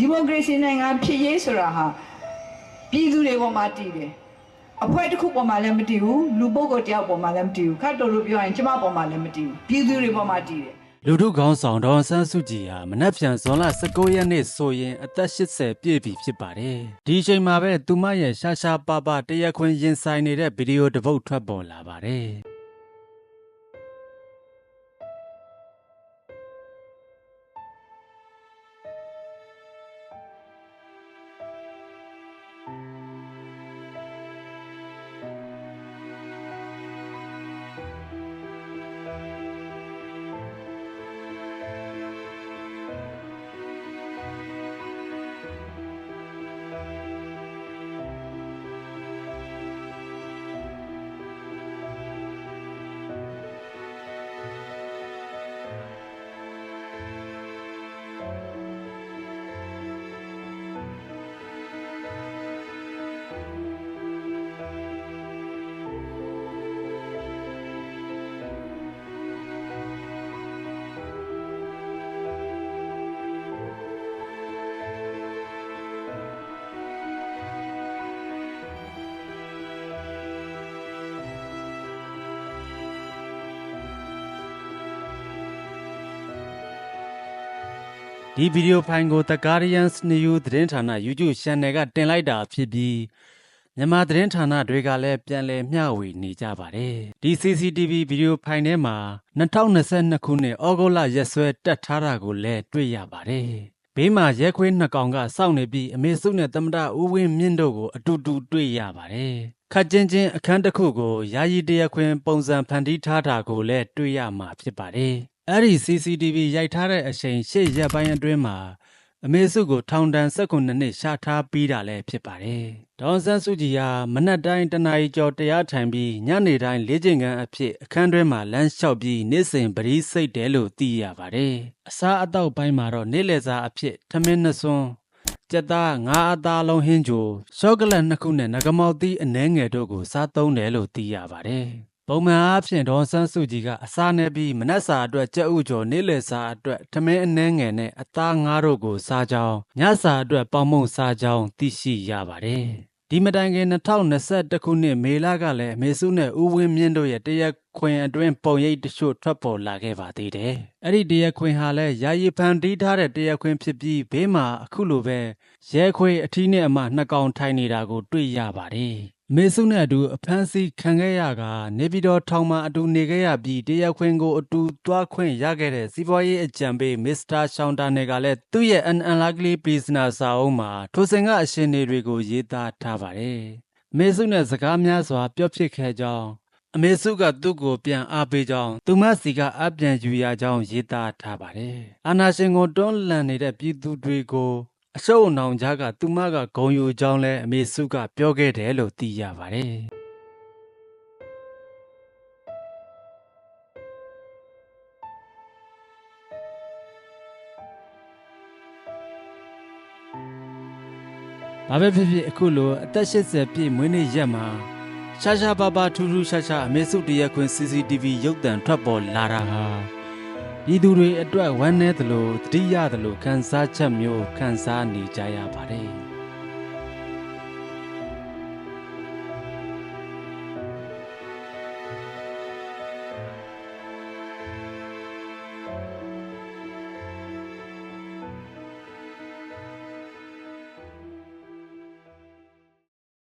ဒီမိုကရေစီနိုင်ငံဖြစ်ရေးဆိုတာဟာပြည်သူတွေပေါ်မှာတည်တယ်အဖွဲ့တစ်ခုပေါ်မှာလည်းမတည်ဘူးလူပုဂ္ဂိုလ်တစ်ယောက်ပေါ်မှာလည်းမတည်ဘူးခတ်တော်လို့ပြောရင်ကျမပေါ်မှာလည်းမတည်ဘူးပြည်သူတွေပေါ်မှာတည်တယ်လူထုခေါင်းဆောင်ဒေါန်ဆန်းစုကြည်ဟာမနက်ဖြန်ဇွန်လ19ရက်နေ့ဆိုရင်အသက်80ပြည့်ပြီဖြစ်ပါတယ်။ဒီအချိန်မှာပဲသူမရဲ့ရှာရှာပါပါတရက်ခွင်ရင်ဆိုင်နေတဲ့ဗီဒီယိုတစ်ပုတ်ထွက်ပေါ်လာပါတယ်။ ဒီဗီဒီယိုဖိုင်ကို The Guardian's News သတင်းဌာန YouTube Channel ကတင်လိုက်တာဖြစ်ပြီးမြန်မာသတင်းဌာနတွေကလည်းပြန်လည်မျှဝေနေကြပါတယ်။ဒီ CCTV ဗီဒီယိုဖိုင်ထဲမှာ2022ခုနှစ်ဩဂုတ်လရက်စွဲတက်ထားတာကိုလည်းတွေ့ရပါတယ်။ဘေးမှာရဲခွေးနှစ်ကောင်ကစောင့်နေပြီးအမေစုနဲ့သမ္မတဦးဝင်းမြင့်တို့ကိုအတူတူတွေ့ရပါတယ်။ခတ်ချင်းချင်းအခန်းတစ်ခုကိုယာယီတရခွင်ပုံစံဖန်တီးထားတာကိုလည်းတွေ့ရမှာဖြစ်ပါတယ်။ အဲ့ဒီ CCTV ရိုက်ထားတဲ့အချိန်ရှေ့ရက်ပိုင်းအတွင်းမှာအမေစုကိုထောင်ဒဏ်19နှစ်ရှာထားပြီးတာလည်းဖြစ်ပါတယ်။ဒေါန်ဆန်းစုကြည်ဟာမနက်တိုင်းတနာရီကျော်တရားထိုင်ပြီးညနေတိုင်းလေးချိန်ကန်အဖြစ်အခန်းတွဲမှာလမ်းလျှောက်ပြီးနေ့စဉ်ပရိစိတ်တယ်လို့သိရပါတယ်။အစားအသောက်ပိုင်းမှာတော့နေ့လယ်စာအဖြစ်ထမင်းနှစ်စွန်းကြက်သားငါးအသားလုံးဟင်းချိုရှော့ကလက်နှစ်ခုနဲ့ငကမောက်သီးအနှဲငယ်တို့ကိုစားသုံးတယ်လို့သိရပါတယ်။ ပုံမှန်အားဖြင့်ဒေါန်ဆန်းစုကြည်ကအစားနေပြီးမနက်စာအတွက်ကြက်ဥကျော်နေ့လယ်စာအတွက်ထမင်းအနှဲငယ်နဲ့အသားငါးတို့ကိုစားကြောင်းညစာအတွက်ပေါင်မုံစားကြောင်းသိရှိရပါတယ်။ဒီမတိုင်ခင်2021ခုနှစ်မေလကလည်းအမေစုနဲ့ဦးဝင်းမြင့်တို့ရဲ့တရက်ခွင်အတွင်းပုံရိပ်တချို့ထွက်ပေါ်လာခဲ့ပါသေးတယ်။အဲ့ဒီတရက်ခွင်ဟာလည်းယာယီဖန်တီးထားတဲ့တရက်ခွင်ဖြစ်ပြီးဘေးမှာအခုလိုပဲရဲခွေအထီးနဲ့အမနှစ်ကောင်ထိုင်နေတာကို တွေ့ရပါတယ်။မေစုနဲ့အတူအဖမ်းဆီးခံခဲ့ရကနေပြည်တော်ထောင်မှာအတူနေခဲ့ရပြီးတရားခွင်ကိုအတူတွားခွင့်ရခဲ့တဲ့စီးပွားရေးအကြံပေးမစ္စတာရှောင်းတာနယ်ကလည်းသူ့ရဲ့ An Unlikely Prisoner စာအုပ်မှာထိုစဉ်ကအရှင်တွေကိုရေးသားထားပါတယ်။မေစုနဲ့စကားများစွာပြောဖြစ်ခဲ့ကြောင်း အမေစုကသူ့ကိုပြန်အားပေးကြောင်းသူမစီကအပြန်ယူရကြောင်းရေးသားထားပါတယ်။အာနာရှင်ကိုတွန်းလှန်နေတဲ့ပြည်သူတွေကိုအရှုပ်အနောင်ကြားကသူမကဂုံယူကြောင်းလဲအမေစုကပြောခဲ့တယ်လို့သိရပါတယ်။ဘာပဲဖြစ်ဖြစ်အခုလိုအသက်80ပြည့်မွေးနေ့ရက်မှာ ရှာရှာပါပါထူးထူးခြားခြားအမေစုတရက်ခွင် CCTV ရုပ်သံထွက်ပေါ်လာတာဟာပြည်သူတွေအတွက်ဝမ်းနည်းသလိုတတိယသလိုခံစားချက်မျိုးခံစားနေကြရပါတယ်